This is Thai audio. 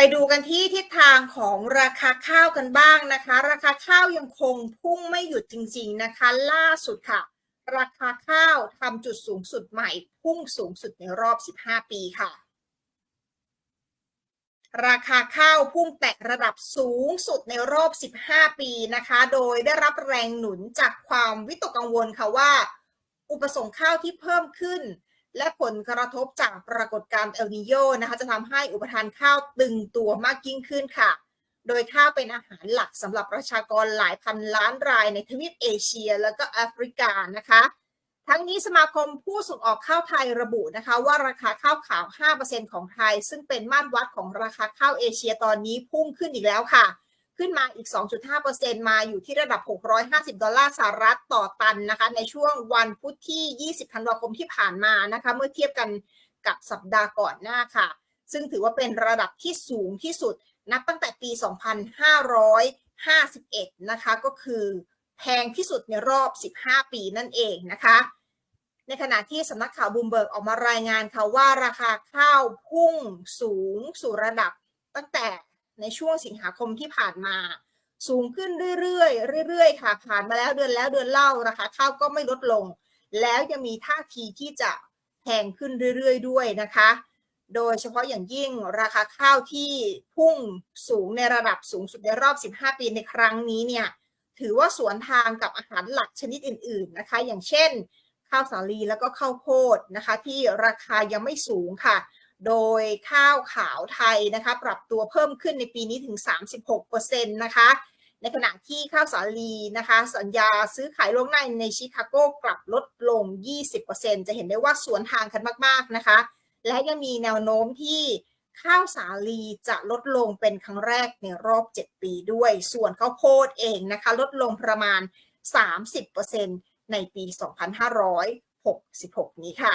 ไปดูกันที่ทิศทางของราคาข้าวกันบ้างนะคะ ราคาข้าวยังคงพุ่งไม่หยุดจริง ๆนะคะ ล่าสุดค่ะ ราคาข้าวทำจุดสูงสุดใหม่ พุ่งสูงสุดในรอบ 15 ปีค่ะ ราคาข้าวพุ่งแตะระดับสูงสุดในรอบ 15 ปีนะคะ โดยได้รับแรงหนุนจากความวิตกกังวลค่ะว่า อุปสงค์ข้าวที่เพิ่มขึ้น และผลกระทบจากปรากฏการณ์เอลนิโยนะคะจะทำให้อุปทานข้าวตึงตัวมากยิ่งขึ้นค่ะ โดยข้าวเป็นอาหารหลักสำหรับประชากรหลายพันล้านรายในทวีปเอเชีย และก็แอฟริกานะคะ ทั้งนี้สมาคมผู้ส่งออกข้าวไทยระบุนะคะ ว่าราคาข้าวขาว 5%ของไทย ซึ่งเป็นมาตรวัดของราคาข้าวเอเชียตอนนี้พุ่งขึ้นอีกแล้วค่ะ ขึ้นมาอีก 2.5%มาอยู่ที่ระดับ 650 ดอลลาร์สหรัฐต่อตันนะคะ ในช่วงวันพุธที่ 20 ธันวาคมที่ผ่านมานะคะ เมื่อเทียบกันกับสัปดาห์ก่อนหน้าค่ะ ซึ่งถือว่าเป็นระดับที่สูงที่สุดนับตั้งแต่ปี 2551 นะคะ ก็คือแพงที่สุดในรอบ 15 ปีนั่นเองนะคะ ในขณะที่สำนักข่าวบูมเบิร์กออกมารายงานค่ะว่าราคาข้าวพุ่งสูงสู่ระดับตั้งแต่ ในช่วงสิงหาคมที่ผ่านมา สูงขึ้นเรื่อยๆเรื่อยๆค่ะ ผ่านมาแล้วเดือนแล้วเดือนเล่าราคาข้าวก็ไม่ลดลง แล้วยังมีท่าทีที่จะแพงขึ้นเรื่อยๆด้วยนะคะ โดยเฉพาะอย่างยิ่งราคาข้าวที่พุ่งสูงในระดับสูงสุดในรอบ 15 ปีในครั้งนี้เนี่ยถือว่าสวนทางกับอาหารหลักชนิดอื่น ๆนะคะ อย่างเช่น ข้าวสาลีแล้วก็ข้าวโพดนะคะ ที่ราคายังไม่สูงค่ะ โดยข้าวขาวไทยนะคะปรับตัวเพิ่มขึ้นในปีนี้ถึง 36%นะคะ ในขณะที่ข้าวสาลีนะคะ สัญญาซื้อขายล่วงหน้าในชิคาโกกลับลดลง 20%จะเห็นได้ว่าสวนทางกันมากๆนะคะ และยังมีแนวโน้มที่ข้าวสาลีจะลดลงเป็นครั้งแรกในรอบ 7 ปีด้วย ส่วนข้าวโพดเองนะคะ ลดลงประมาณ 30%ในปี 2566 นี้ค่ะ